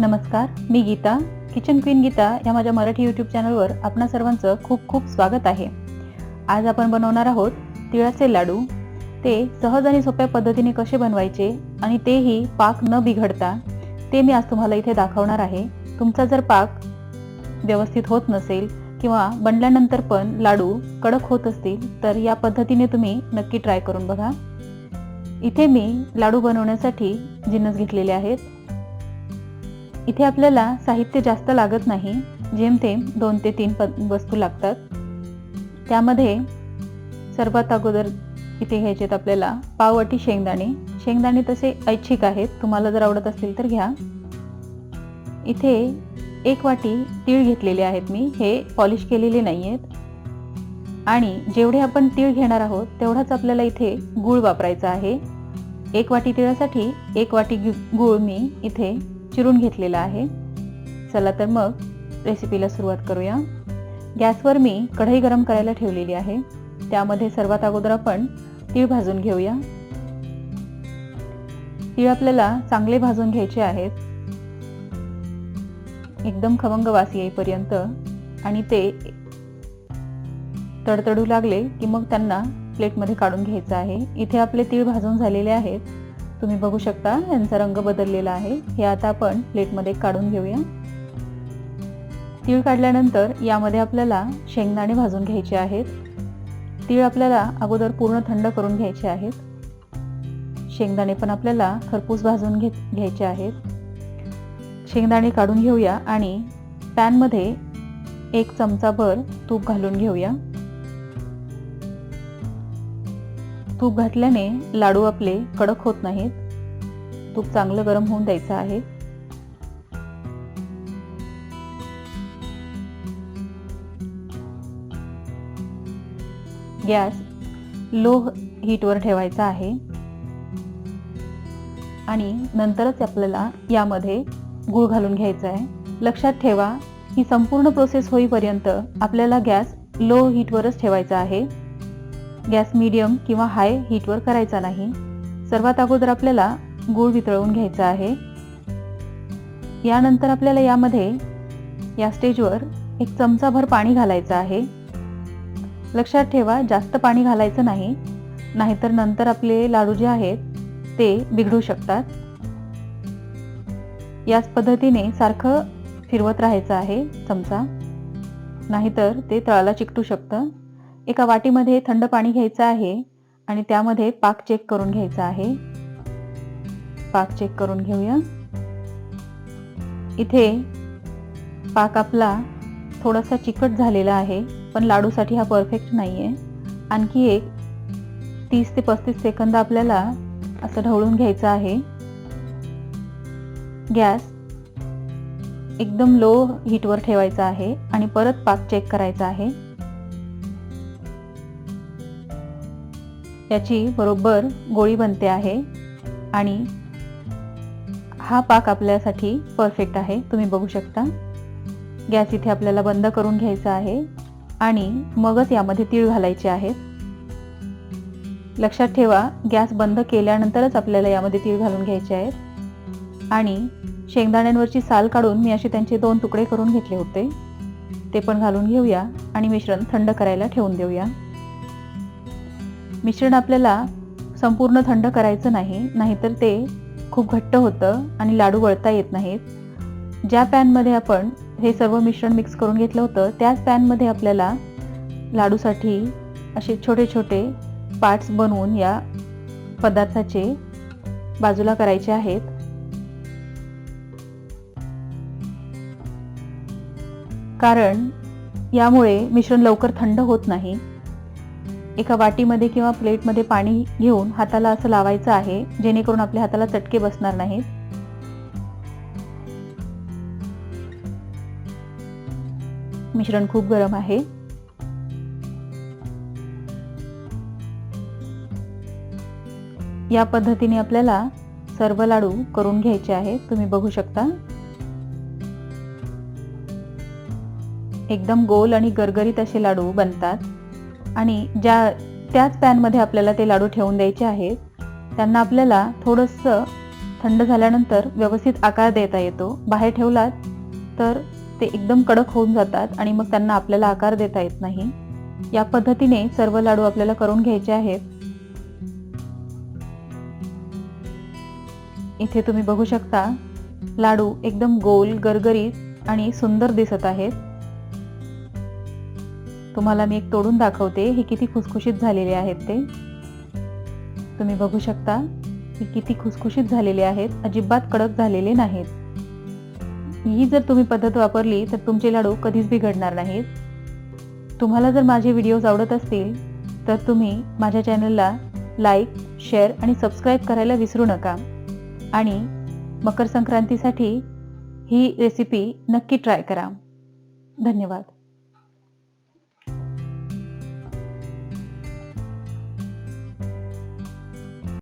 नमस्कार मी Geeta kitchen queen Geeta या माझ्या मराठी यूट्यूब चॅनलवर आपणा सर्वांचं खूप खूप स्वागत आहे. आज आपण बनवणार आहोत तिळाचे लाडू. ते सहज आणि सोप्या पद्धतीने कसे बनवायचे आणि तेही पाक न बिघडता ते मी आज तुम्हाला इथे दाखवणार आहे. तुमचा जर पाक व्यवस्थित होत नसेल किंवा बनल्यानंतर पण लाडू कडक होत असतील तर या पद्धतीने तुम्ही नक्की ट्राय करून बघा. इथे मी लाडू बनवण्यासाठी जिन्नस घेतलेले आहेत. इथे आपल्याला साहित्य जास्त लागत नाही जेमतेम दोन ते तीन प वस्तू लागतात. त्यामध्ये सर्वात अगोदर इथे घ्यायचे आहेत आपल्याला पाववाटी शेंगदाणे. शेंगदाणे तसे ऐच्छिक आहेत तुम्हाला जर आवडत असतील तर घ्या. इथे एक वाटी तीळ घेतलेले आहेत मी हे पॉलिश केलेले नाही आहेत आणि जेवढे आपण तीळ घेणार आहोत तेवढाच आपल्याला इथे गूळ वापरायचा आहे. एक वाटी तिळासाठी एक वाटी गूळ मी इथे चिरून घेतलेला आहे. चला तर मग रेसिपीला सुरुवात करूया. गॅसवर मी कढई गरम करायला ठेवलेली आहे. त्यामध्ये सर्वात अगोदर आपण तीळ भाजून घेऊया. तीळ आपल्याला चांगले भाजून घ्यायचे आहेत. एकदम खवंग वास येईपर्यंत आणि ते तडतडू लागले की मग त्यांना प्लेटमध्ये काढून घ्यायचं आहे. इथे आपले तीळ भाजून झालेले आहेत. तुम्ही बघू शकता यांचा रंग बदललेला आहे. हे आता आपण प्लेटमध्ये काढून घेऊया. तीळ काढल्यानंतर यामध्ये आपल्याला शेंगदाणे भाजून घ्यायचे आहेत. तीळ आपल्याला अगोदर पूर्ण थंड करून घ्यायचे आहेत. शेंगदाणे पण आपल्याला खरपूस भाजून घे घ्यायचे आहेत. शेंगदाणे काढून घेऊया आणि पॅनमध्ये एक चमचाभर तूप घालून घेऊया. तूप घातल्याने लाडू आपले कडक होत नाहीत. तूप चांगलं गरम होऊन द्यायचं आहे. गॅस लो हीटवर ठेवायचा आहे. आणि नंतरच आपल्याला यामध्ये गूळ घालून घ्यायचा आहे. लक्षात ठेवा ही संपूर्ण प्रोसेस होईपर्यंत आपल्याला गॅस लो हीटवरच ठेवायचा आहे. गॅस मीडियम किंवा हाय हीटवर करायचा नाही. सर्वात अगोदर आपल्याला गूळ वितळवून घ्यायचा आहे. यानंतर आपल्याला यामध्ये या स्टेजवर एक चमचाभर पाणी घालायचं आहे. लक्षात ठेवा जास्त पाणी घालायचं नाही. नाहीतर नंतर आपले लाडू जे आहेत ते बिघडू शकतात. याच पद्धतीने सारखं फिरवत राहायचं आहे चमचा. नाहीतर ते तळाला चिकटू शकतं. एका वाटीमध्ये थंड पाणी घ्यायचं आहे आणि त्यामध्ये पाक चेक करून घ्यायचा आहे. पाक चेक करून घेऊया. इथे पाक आपला थोडासा चिकट झालेला आहे पण लाडूसाठी हा परफेक्ट नाही आहे आणखी एक तीस ते पस्तीस सेकंद आपल्याला असं ढवळून घ्यायचं आहे. गॅस एकदम लो हीटवर ठेवायचा आहे आणि परत पाक चेक करायचा आहे. याची बरोबर गोळी बनते आहे. आणि हा पाक आपल्यासाठी परफेक्ट आहे. तुम्ही बघू शकता. गॅस इथे आपल्याला बंद करून घ्यायचा आहे. आणि मगच यामध्ये तीळ घालायचे आहेत. लक्षात ठेवा गॅस बंद केल्यानंतरच आपल्याला यामध्ये तीळ घालून घ्यायचे आहेत. आणि शेंगदाण्यांवरची साल काढून मी असे त्यांचे दोन तुकडे करून घेतले होते. ते पण घालून घेऊया आणि मिश्रण थंड करायला ठेवून देऊया. मिश्रण आपल्याला संपूर्ण थंड करायचं नाही नाहीतर ते खूप घट्ट होतं आणि लाडू वळता येत नाहीत. ज्या पॅनमध्ये आपण हे सर्व मिश्रण मिक्स करून घेतलं होतं त्याच पॅनमध्ये आपल्याला लाडूसाठी असे छोटे छोटे पार्ट्स बनवून या पदार्थाचे बाजूला करायचे आहेत. कारण यामुळे मिश्रण लवकर थंड होत नाही. एका वाटीमध्ये किंवा प्लेटमध्ये पाणी घेऊन हाताला असं लावायचं आहे जेणेकरून आपल्या हाताला चटके बसणार नाहीत. मिश्रण खूप गरम आहे. या पद्धतीने आपल्याला सर्व लाडू करून घ्यायचे आहेत. तुम्ही बघू शकता. एकदम गोल आणि गरगरीत असे लाडू बनतात. आणि ज्या त्याच पॅनमध्ये आपल्याला ते लाडू ठेवून द्यायचे आहेत त्यांना आपल्याला थोडंसं थंड झाल्यानंतर व्यवस्थित आकार देता येतो. बाहेर ठेवलात तर ते एकदम कडक होऊन जातात आणि मग त्यांना आपल्याला आकार देता येत नाही. या पद्धतीने सर्व लाडू आपल्याला करून घ्यायचे आहेत. इथे तुम्ही बघू शकता लाडू एकदम गोल गरगरीत आणि सुंदर दिसत आहेत. तुम्हाला मी एक तोडून दाखवते. हे किती खुसखुशीत झालेले आहेत ते. तुम्ही बघू शकता हे किती खुसखुशीत झालेले आहेत. अजिबात कडक झालेले नाहीत. ही जर तुम्ही पद्धत वापरली तर तुमचे लाडू कधीच बिघडणार नाहीत. तुम्हाला जर माझे व्हिडिओज आवडत असतील तर तुम्ही माझ्या चॅनलला लाईक शेअर आणि सबस्क्राईब करायला विसरू नका. आणि मकर संक्रांतीसाठी ही रेसिपी नक्की ट्राय करा. धन्यवाद.